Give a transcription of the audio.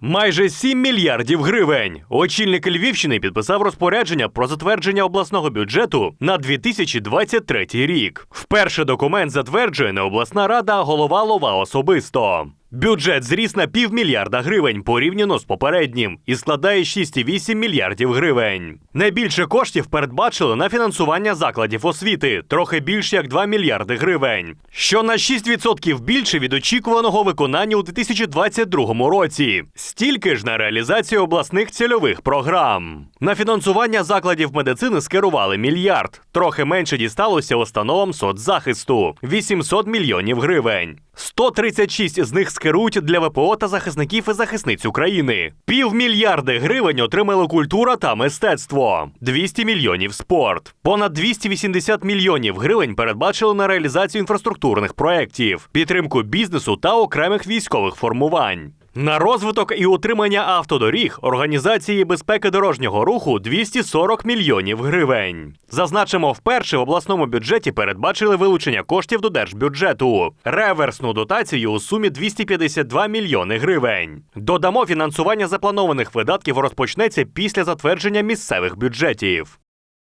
Майже 7 мільярдів гривень. Очільник Львівщини підписав розпорядження про затвердження обласного бюджету на 2023 рік. Вперше документ затверджує не обласна рада, а голова Лова особисто. Бюджет зріс на півмільярда гривень порівняно з попереднім і складає 6,8 мільярдів гривень. Найбільше коштів передбачили на фінансування закладів освіти, трохи більше як 2 мільярди гривень, що на 6% більше від очікуваного виконання у 2022 році. Стільки ж на реалізацію обласних цільових програм. На фінансування закладів медицини скерували мільярд. Трохи менше дісталося установам соцзахисту 800 мільйонів гривень. 136 з них скерують для ВПО та захисників і захисниць України. Півмільярди гривень отримали культура та мистецтво, 200 мільйонів спорт. Понад 280 мільйонів гривень передбачили на реалізацію інфраструктурних проєктів, підтримку бізнесу та окремих військових формувань. На розвиток і утримання автодоріг організації безпеки дорожнього руху 240 мільйонів гривень. Зазначимо, вперше в обласному бюджеті передбачили вилучення коштів до держбюджету, реверсну дотацію у сумі 252 мільйони гривень. Додамо, фінансування запланованих видатків розпочнеться після затвердження місцевих бюджетів.